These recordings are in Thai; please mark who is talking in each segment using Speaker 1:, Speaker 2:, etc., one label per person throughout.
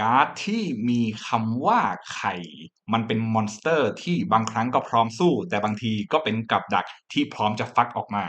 Speaker 1: การ์ดที่มีคำว่าไข่ มันเป็นมอนสเตอร์ที่บางครั้งก็พร้อมสู้ แต่บางทีก็เป็นกับดักที่พร้อมจะฟักออกมา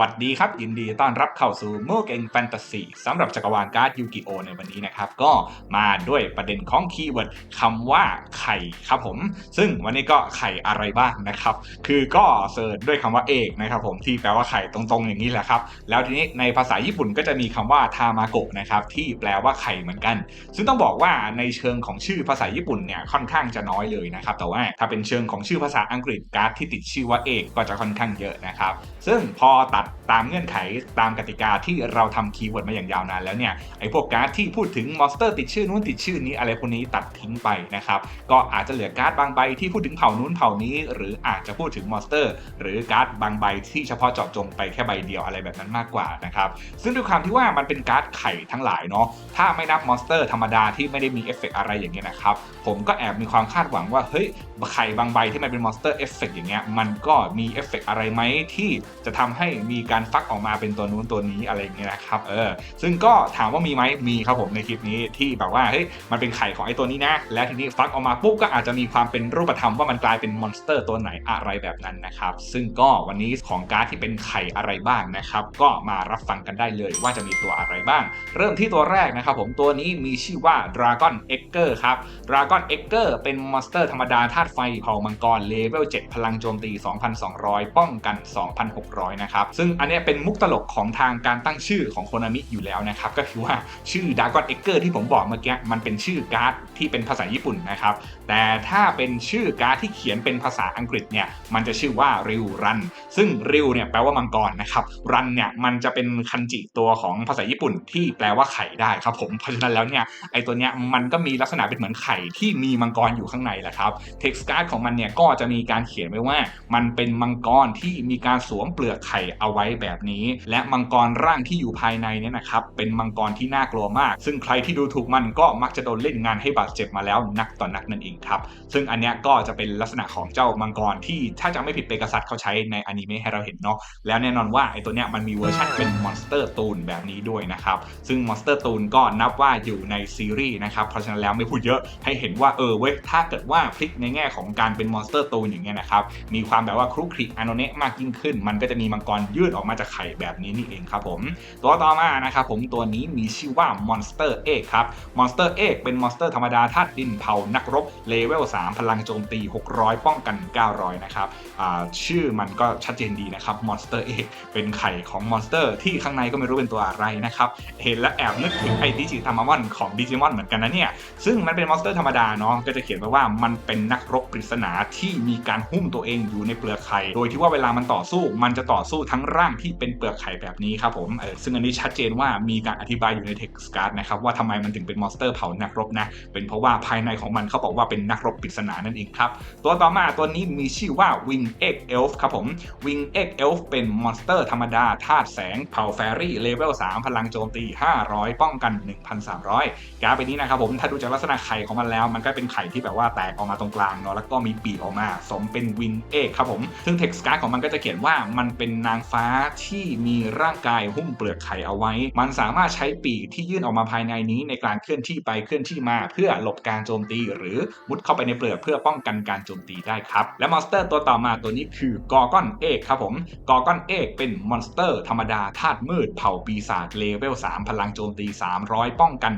Speaker 1: วัสดีครับ ยินดีต้อนรับเข้าสู่โมเกงแฟนตาซีสำหรับจักรวาลการ์ดยูกิโอในวันนี้นะครับ ก็มาด้วยประเด็นของคีย์เวิร์ดคำว่าไข่ครับผม ซึ่งวันนี้ก็ไข่อะไรบ้างนะครับ คือก็เสิร์ชด้วยคำว่าเอกนะครับผมที่แปลว่าไข่ตรงๆอย่างนี้แหละครับ แล้วทีนี้ในภาษาญี่ปุ่นก็จะมีคำว่าทามาโกะนะครับที่แปลว่าไข่เหมือนกัน ซึ่งต้องบอกว่าในเชิงของชื่อภาษาญี่ปุ่นเนี่ยค่อนข้างจะน้อยเลยนะครับแต่ว่าถ้าเป็นเชิงของชื่อภาษาอังกฤษการ์ดที่ติดชื่อว่าเอกก็จะค่อนข้างเยอะนะครับซึ่งพอตัดตามเงื่อนไขตามกติกาที่เราทำคีย์เวิร์ดมาอย่างยาวนานแล้วเนี่ยไอ้พวกการ์ดที่พูดถึงมอนสเตอร์ติดชื่อนู้นติดชื่อนี้อะไรพวกนี้ตัดทิ้งไปนะครับก็อาจจะเหลือการ์ดบางใบที่พูดถึงเผ่านู้นเผ่านี้ หรืออาจจะพูดถึงมอนสเตอร์ หรือการ์ดบางใบที่เฉพาะเจาะจงไปแค่ใบเดียวอะไรแบบนั้นมากกว่านะครับซึ่งด้วยความที่ว่ามันเป็นการ์ดไข่ทั้งหลายเนาะถ้าไม่นับมอนสเตอร์ธรรมดาที่ไม่ได้มีเอฟเฟกต์อะไรอย่างเงี้ยนะครับผมก็แอบมีความคาดหวังว่าเฮ้ยไข่บางใบที่มันเป็นมอนสเตอร์เอฟเฟกต์อย่างเงี้ยมันก็มีเอฟเฟกอะไรไหมที่จะทำให้มีการฟักออกมาเป็นตัวนู้นตัวนี้อะไรอย่างเงี้ยนะครับเออซึ่งก็ถามว่ามีไหมมีครับผมในคลิปนี้ที่แบบว่าเฮ้ยมันเป็นไข่ของไอ้ตัวนี้นะ แล้วทีนี้ฟักออกมาปุ๊บก็อาจจะมีความเป็นรูปธรรมว่ามันกลายเป็นมอนสเตอร์ตัวไหนอะไรแบบนั้นนะครับซึ่งก็วันนี้ของการ์ดที่เป็นไข่อะไรบ้างนะครับก็มารับฟังกันได้เลยว่าจะมีตัวอะไรบ้าง เริ่มที่ตัวแรกนะครับผมตัวนี้มีชื่อว่า Dragon Egger ครับ Dragon Egger เป็นมอนสเตอร์ธรรมดาธาตุไฟเผ่ามังกรเลเวล7พลังโจมตี 2,200 ป้องกัน 2,600 นะครับซึ่งอันนี้เป็นมุกตลกของทางการตั้งชื่อของโคนามิอยู่แล้วนะครับ ก็คือว่าชื่อ Dragon Egger ที่ผมบอกเมื่อกี้มันเป็นชื่อการ์ดที่เป็นภาษาญี่ปุ่นนะครับ แต่ถ้าเป็นชื่อการ์ดที่เขียนเป็นภาษาอังกฤษเนี่ยมันจะชื่อว่าริวรัน ซึ่งริวเนี่ยแปลว่ามังกรนะครับรันเนี่ยมันจะเป็นคันจิตัวของภาษาญี่ปุ่นที่แปลว่าไข่ได้ครับผมเพราะฉะนั้นแล้วเนี่ยไอตัวเนี้ยมันก็มีลักษณะเป็นเหมือนไข่ที่มีมังกรอยู่ข้างในแหละครับเท็กซ์การ์ดของมันเนี่ยก็จะมีการเขียนไว้ว่ามันเป็นมังกรที่มีการสวมเปลือกไข่เอาไว้แบบนี้ และมังกรร่างที่อยู่ภายในเนี่ยนะครับเป็นมังกรที่น่ากลัวมาก ซึ่งใครที่ดูถูกมันก็มักจะโดนเล่นงานให้บาดเจ็บมาแล้วนักต่อนนักนั่นเองครับ ซึ่งอันเนี้ยก็จะเป็นลักษณะของเจ้ามังกรที่ถ้าจะไม่ผิดเปกาซัสเขาใช้ในอนิเมะให้เราเห็นเนาะแล้วแน่นอนว่าไอตัวเนี้ยมันมีเวอร์ชันเป็นมอนสเตอร์ตูนแบบนี้ด้วยนะครับซึ่งมอนสเตอร์ตูนก็นับว่าอยู่ในซีรีส์นะครับเพราะฉะนั้นแล้วไม่พูดเยอะให้เห็นว่าเออเว้ยถ้าเกิดว่าพลิกในแง่ของการเป็นมอนสเตอร์ตูนอย่างเงี้ยนะครับมีความแบบว่าครุกคลิกอโนเนะมากยิ่งขึ้น มันก็จะมีมังกรยืดออกมาจากไข่แบบนี้นี่เองครับผม ตัวต่อมานะครับผมตัวนี้มีชื่อว่ามอนสเตอร์เอกครับมอนสเตอร์เอกเป็นมอนสเตอร์ธรรมดาธาตุดินเผานักรบเลเวล3 พลังโจมตี 600 ป้องกัน 900 นะครับชื่อมันก็ชัดเจนดีนะครับมอนสเตอร์เอกเป็นไข่ของมอนสเตอร์ที่ข้างในก็ไม่รู้เป็นตัวอะไรนะครับเห็นแล้วแอบนึกถึงไอ้ดิจิทามามอนของดิจิมอนเหมือนกันนะเนี่ยซึ่งมันเป็นมอนสเตอร์ธรรมดาเนาะก็จะเขียนไว้ว่ามันเป็นนักรบปริศนาที่มีการหุ้มตัวเองอยู่ในเปลือกไข่โดยที่ว่าเวลามันต่อสู้มันจะต่อสู้ทั้งร่างที่เป็นเปลือกไข่แบบนี้ครับผมเออซึ่งอันนี้ชัดเจนว่ามีการอธิบายอยู่ในเท็กซ์การ์ดนะครับว่าทำไมมันถึงเป็นมอนสเตอร์เผานักรบนะเป็นเพราะว่าภายในของมันเขาบอกว่าเป็นนักรบปริศนานั่นเองครับตัวต่อมาตัวนี้มีชื่อว่า Wing Egg Elf ครับผม Wing Egg Elf เป็นมอนสเตอร์ธรรมดาธาตุแสงเผาแฟรี่เลเวล3พลังโจมตี 500 ป้องกัน 1,300 การ์ดใบนี้นะครับผมถ้าดูจากลักษณะไข่ของมันแล้ว มันก็เป็นไข่ที่แบบว่าแตกออกมาตรงกลางเนาะแล้วก็มีปีกออกมา สมเป็น Wing Egg ครับผม ซึ่ง text card ของมันก็จะเขียนว่ามันเป็นนางฟ้าที่มีร่างกายหุ้มเปลือกไข่เอาไว้ มันสามารถใช้ปีกที่ยื่นออกมาภายในนี้ในการเคลื่อนที่ไปเคลื่อนที่มา เพื่อหลบการโจมตี หรือมุดเข้าไปในเปลือกเพื่อป้องกันการโจมตีได้ครับ และมอนสเตอร์ตัวต่อมาตัวนี้คือกอร์กอนเอกครับผมกอร์กอนเอกเป็นมอนสเตอร์ ธรรมดาธาตุมืดเผ่าปีศาจเลเวล 3 พลังโจมตี 300 ป้องกัน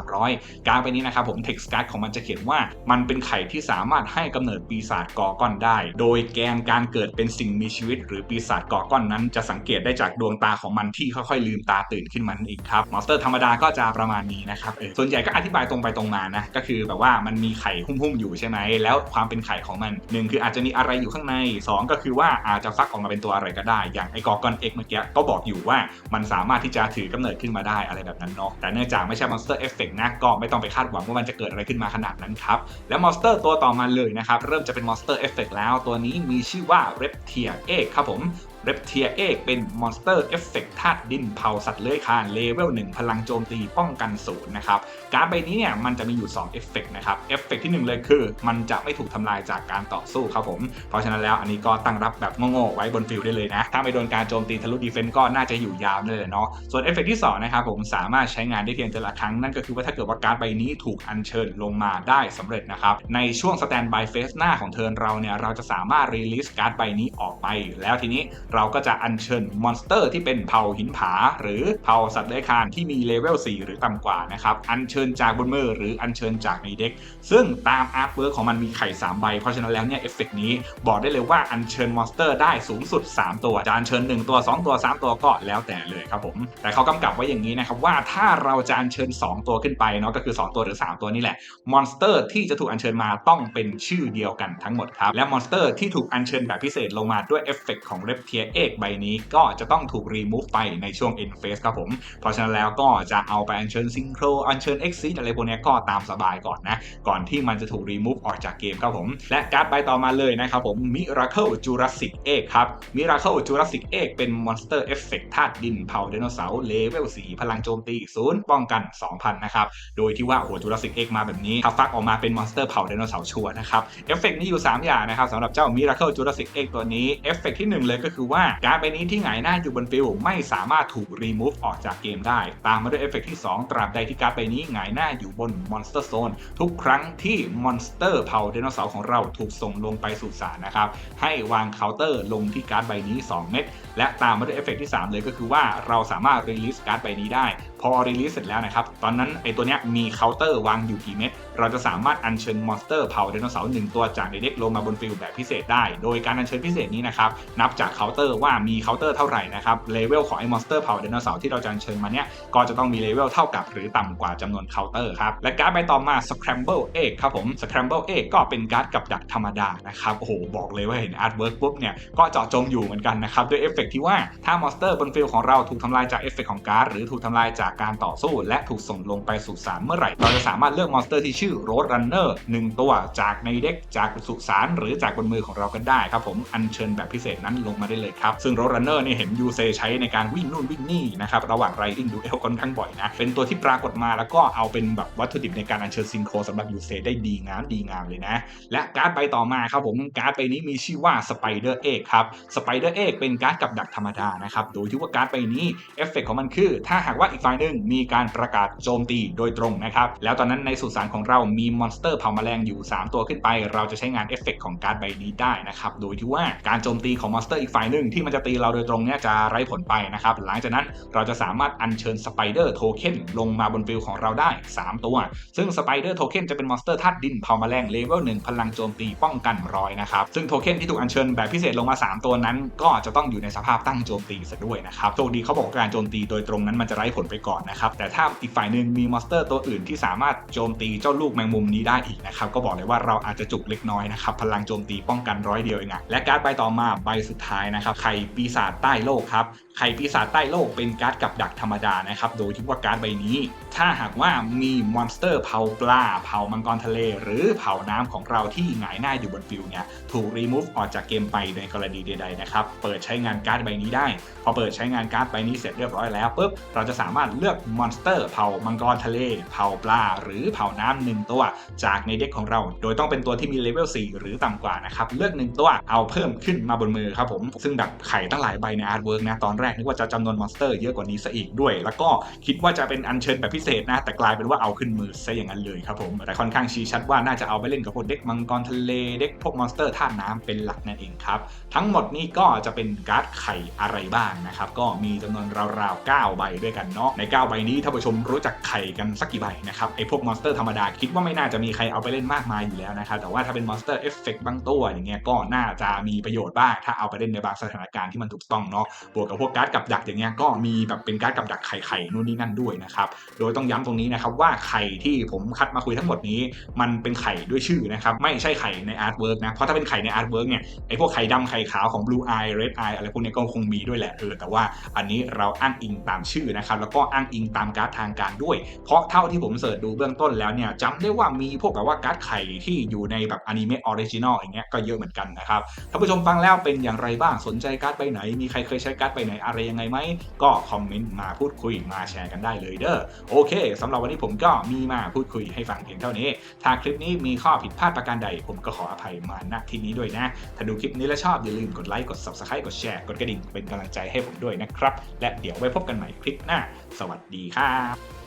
Speaker 1: 1,300 การไปนี้นะครับผมเท็กซ์การ์ดของมันจะเขียนว่า มันเป็นไข่ที่สามารถให้กำเนิดปีศาจกอร์กอนได้ โดยแกนการเกิดเป็นสิ่งมีชีวิต หรือปีศาจกอร์กอนนั้นจะสังเกตได้จากดวงตาของมันที่ค่อยๆลืมตาตื่นขึ้นมานั่นเองครับมอนสเตอร์ธรรมดาก็จะประมาณนี้นะครับเออส่วนใหญ่ก็อธิบายตรงไปตรงมานะก็คือแบบว่ามันมีไข่หุ้มๆอยู่ใช่ไหมแล้วความเป็นไข่ของมันหนึ่งคืออาจจะมีอะไรอยู่ข้างในสองก็คือว่าอาจจะฟักออกมาเป็นตัวอะไรก็ได้ อย่างไอ้กอกอนเอ็กเมื่อกี้ก็บอกอยู่ว่ามันสามารถที่จะถือกำเนิดขึ้นมาได้อะไรแบบนั้นเนาะแต่เนื่องจากไม่ใช่มอนสเตอร์เอฟเฟกนะก็ไม่ต้องไปคาดหวังว่ามันจะเกิดอะไรขึ้นมาขนาดนั้นครับแล้วมอนสเตอร์ตัวต่อมาเลยนะครับเริ่มจะเป็นมอนสเตอร์เอฟเฟกแล้วตัวนี้มีชื่อว่าเรปเทียเอกครับผม เรปเทียเอกเป็นมอนสเตอร์เอฟเฟกธาตุดินเผาสัตว์เลื้อยคลานเลเวล1พลังโจมตีป้องกันศูนย์นะครับการดใบนี้เนี่ยมันจะมีอยู่2เอฟเฟกนะครับเอฟเฟกที่หนึ่งเลยคือ มันจะไม่ถูกทำลายจากการต่อสู้ครับผม เพราะฉะนั้นแล้วอันนี้ก็ตั้งรับแบบโง่ๆไว้บนฟิลได้เลยนะ ถ้าไม่โดนการโจมตีทะลุดีเฟนต์ก็น่าจะอยู่ยาวเลยเนาะส่วนเอฟเฟกที่สองนะครับผมสามารถใช้งานได้เพียงแต่ละครั้งนั่นก็คือว่าถ้าเกิดว่าการดใบนี้ถูกอัญเชิญลงมาได้สำเร็จนะครับในช่วงสแตนบายเฟสหน้าของเทิร์นเราเนี่ยเราจะสามารถรีลิสการ์ดใบนี้ออกไป แล้วทีนี้เราก็จะอัญเชิญมอนสเตอร์ที่เป็นเผ่าหินผา หรือเผ่าสัตว์เลื้อยคลานที่มีเลเวล4หรือต่ำกว่านะครับอัญเชิญจากบนมือหรืออัญเชิญจากในเด็ก ซึ่งตามอาร์ตเวิร์กของมันมีไข่ 3 ใบ เพราะฉะนั้นแล้วเนี่ยเอฟเฟกนี้บอกได้เลยว่าอัญเชิญมอนสเตอร์ได้สูงสุด 3 ตัวจะอัญเชิญ 1 ตัว 2 ตัว 3 ตัวก็แล้วแต่เลยครับผมแต่เขากำกับไว้อย่างนี้นะครับว่าถ้าเราจะอัญเชิญ 2 ตัวขึ้นไปเนาะก็คือ 2 ตัวหรือ 3 ตัวนี่แหละมอนสเตอร์ที่จะถูกอัญเชิญมาต้องเป็นชื่อเดียวกันทั้งหมดครับและมอนสเตอร์ที่ถูกอัญเชิญแบบพิเศษลงมาด้วยเอฟเฟกของเรปเทียเอกใบนี้ก็จะต้องถูกรีมูฟไปในช่วง end phase ครับผม เพราะฉะนั้นแล้วก็จะเอาไปอัญเชิญซิงโครอัญเชิญเอ็กซิอะไรพวกนี้ก็ตามสบายก่อนนะ ก่อนที่มันจะถูกรีมูฟออกจากเกมครับผม และการ์ดใบต่อมาเลยนะครับผม Miracle Jurassic Egg ครับ Miracle Jurassic Egg เป็นมอนสเตอร์เอฟเฟกธาตุดินเผาไดโนเสาร์เลเวล4พลังโจมตีศูนย์ป้องกัน 2,000 นะครับ โดยที่ว่าโอ้โห Jurassic Egg มาแบบนี้ถ้าฟักออกมาเป็นมอนสเตอร์เผาไดโนเสาร์ชัวนะครับเอฟเฟกนี้อยู่ 3 อย่างนะครับสำหรับเจ้า Miracle Jurassic Egg ตัวนี้เอฟเฟกที่หนึ่งเลยก็คือว่าการ์ดใบนี้ที่หงายหน้าอยู่บนฟิลไม่สามารถถูกรีมูฟออกจากเกมได้ ตามมาด้วยเอฟเฟกที่ 2 ตราบใดที่การ์ดใบนี้หงายหน้าอยู่บนมอนสเตอร์โซนทุกครั้งที่มอนสเตอร์เผาไดโนเสาร์ของเราถูกส่งลงไปสู่สารนะครับ ให้วางเคาน์เตอร์ลงที่การ์ดใบนี้ 2 เม็ดและตามมาด้วยเอฟเฟกที่ 3 เลยก็คือว่าเราสามารถรีลิสการ์ดใบนี้ได้ พอรีลิสเสร็จแล้วนะครับ ตอนนั้นไอตัวเนี้ยมีเคาน์เตอร์วางอยู่กี่เม็ด เราจะสามารถอัญเชิญมอนสเตอร์เผาไดโนเสาร์หนึ่งตัวจากในเด็กลงมาบนฟิลแบบพิเศษได้ โดยการอัญเชิญพิเศษนี้นะครับ นับจากเคาน์เตอร์ว่ามีเคาน์เตอร์เท่าไหร่นะครับ เลเวลของไอ้มอนสเตอร์เผาไดโนเสาร์ที่เราจะอัญเชิญมาเนี้ยก็จะต้องมีเลเวลเท่ากับหรือต่ำกว่าจำนวนเคาน์เตอร์ครับ และการ์ดใบต่อมา Scramble Egg ครับผม Scramble Egg ก็เป็นการ์ดกับดักธรรมดานะครับโอ้โหบอกเลยว่าเห็นอาร์ตเวิร์กปุ๊บเนี่ยก็เจาะจงอยู่เหมือนกันนะครับด้วยเอฟเฟกที่ว่าถ้ามอนสเตอร์บนฟิลของเราถูกทำลายจากเอฟเฟกของการ์ดหรือถูกทำลายจากการต่อสู้ และถูกส่งลงไปสู่สารเมื่อไหร่ เราจะสามารถเลือกมอนสเตอร์ที่ชื่อ Road Runner 1ตัวจากในเด็กจากสุสานหรือจากบนมือของเราก็ได้ครับผมอัญเชิญแบบพิเศษนั้นลงมาได้เลยครับซึ่ง Road Runner เนี่ยเห็นยูเซใช้ในการวิ่งนู่นวิ่งนี่นะครับระหว่าง Riding Duel ค่อนข้างบ่อยนะเป็นตัวที่ปรากฏมาแล้วก็เอาเป็นแบบวัตถุดิบในการอัญเชิญซิงโครสำหรับยูเซได้ดีงามดีงามเลยนะ และการ์ดใบต่อมาครับผมการ์ดใบนี้มีชื่อว่า Spider Egg ครับ Spider Egg เป็นการ์ดกับดักธรรมดานะครับโดยที่ว่าการ์ดใบนี้เอฟเฟกของมันคือ ถ้าหากว่าอีกฝ่ายหนึ่งมีการประกาศโจมตีโดยตรงนะครับ แล้วตอนนั้นในสุสานของเรามีมอนสเตอร์เผาแมลงอยู่ 3 ตัวขึ้นไป เราจะใช้งานเอฟเฟกของการ์ดใบนี้ได้นะครับ โดยที่ว่าการโจมตีของมอนสเตอร์อีกฝ่ายหนึ่งที่มันจะตีเราโดยตรงเนี่ยจะไร้ผลไปนะครับ หลังจากนั้นเราจะสามารถอัญเชิญสไปเดอร์โทเค็นลงมาบนฟิลของเราได้ 3 ตัว ซึ่งสไปเดอร์โทเค็นจะเป็นมอนสเตอร์ธาตุดินเผาแมลงเลเวล1พลังโจมตีป้องกันร้อยนะครับ ซึ่งโทเค็นที่ถูกอัญเชิญแบบพิเศษลงมา 3 ตัวนั้น ก็จะต้องอยู่ในสภาพตั้งโจมตีซะด้วยนะครับโชคดีเขาบอกการโจมตีโดยตรงนั้นมันจะไร้ผลไปก่อนนะครับ แต่ถ้าอีกฝ่ายหนึ่งมีมอนสเตอร์ตัวอื่นที่สามารถโจมตีเจ้าลูกแมงมุมนี้ได้อีกนะครับ ก็บอกเลยว่าเราอาจจะจุกเล็กน้อยนะครับ พลังโจมตีป้องกันร้อยเดียวเองอะและการ์ดใบต่อมาใบสุดท้ายนะครับไข่ปีศาจใต้โลกครับไข่ปีศาจใต้โลกเป็นการ์ดกับดักธรรมดานะครับ โดยที่ว่าการ์ดใบนี้ ถ้าหากว่ามีมอนสเตอร์เผาปลาเผามังกรทะเล หรือเผาน้ำของเราที่หงายหน้าอยู่บนฟิลเนี่ยถูกรีมูฟออกจากเกมไปในกรณีใดๆนะครับเปิดใช้งานการ์ดใบนี้ได้ พอเปิดใช้งานการ์ดใบนี้เสร็จเรียบร้อยแล้วปุ๊บเราจะสามารถเลือกมอนสเตอร์เผามังกรทะเล เผาปลา หรือเผาน้ำหนึ่งตัวจากในเด็กของเรา โดยต้องเป็นตัวที่มีเลเวล4หรือต่ำกว่านะครับ เลือกหนึ่งตัวเอาเพิ่มขึ้นมาบนมือครับผม ซึ่งแบบไข่ตั้งหลายใบในอาร์ตเวิร์กนะ ตอนแรกนึกว่าจะจำนวนมอนสเตอร์เยอะกว่านี้ซะอีกด้วย แล้วก็คิดว่าจะเป็นอัญเชิญแบบพิเศษนะ แต่กลายเป็นว่าเอาขึ้นมือซะอย่างนั้นเลยครับผม แต่ค่อนข้างชี้ชัดว่าน่าจะเอาไปเล่นกับพวกเด็กมังกรทะเล เด็กพวกมอนสเตอร์ธาน้ำเป็นหลักนั่นเองครับ ทั้งหมดนี้ก็จะเป็นการ์ดไข่อะไรบ้างนะครับ ก็มีจำนวนราวๆ9ใบด้วยกันเนาะใน9ใบนี้ท่านผู้ชมรู้จักไข่กันสักกี่ใบนะครับไอพวกมอนสเตอร์ธรรมดาคิดว่าไม่น่าจะมีใครเอาไปเล่นมากมายอยู่แล้วนะครับแต่ว่าถ้าเป็นมอนสเตอร์เอฟเฟกบางตัวอย่างเงี้ยก็น่าจะมีประโยชน์บ้างถ้าเอาไปเล่นในบางสถานการณ์ที่มันถูกต้องเนาะบวกกับพวกการ์ดกับดักอย่างเงี้ยก็มีแบบเป็นการ์ดกับดักไข่ๆนู่นนี่นั่นด้วยนะครับโดยต้องย้ำตรงนี้นะครับว่าไข่ที่ผมคัดมาคุยทั้งหมดนี้ มันเป็นไข่ด้วยชื่อนะครับไม่ใช่ไข่ในอาร์ตเวิร์กนะเพราะถ้าเป็นไข่ในอาร์ตเวิร์กเนี่ยไอพวกไข่ดำไข่ขาวของ blue eye red eye อะไรพวกนี้ก็คงมีด้วยแหละเออแต่ว่าอันนี้เราอ้างอิงตามชื่อนะครับแล้วก็อ้างอิงตามการ์ดทางการด้วย เพราะเท่าที่ผมเสิร์ชดูเบื้องต้นแล้วเนี่ยจำได้ว่ามีพวกแบบว่าการ์ดไข่ที่อยู่ในแบบอนิเมะออริจินอลอย่างเงี้ยก็เยอะเหมือนกันนะครับท่านผู้ชมฟังแล้วเป็นอย่างไรบ้างสนใจการ์ดใบไหน มีใครเคยใช้การ์ดใบไหนอะไรยังไงไหมก็คอมเมนต์มาพูดคุยมาแชร์กันได้เลยเด้อโอเคสำหรับวันนี้ผมก็มีมาพูดคุยให้ฟังเพียงเท่านี้ถ้าคลิปนี้มีข้อผิดพลาดประการใด ผมก็ขออภัยมาณที่นี้ด้วยนะ ถ้าดูคลิปนี้แล้วชอบอย่าลืมกดไลค์กด subscribe กดแชร์กดกระดิ่งเป็นกำลังใจให้ผมด้วยนะครับ และเดี๋ยวไว้พบกันใหม่คลิปหน้า สวัสดีครับ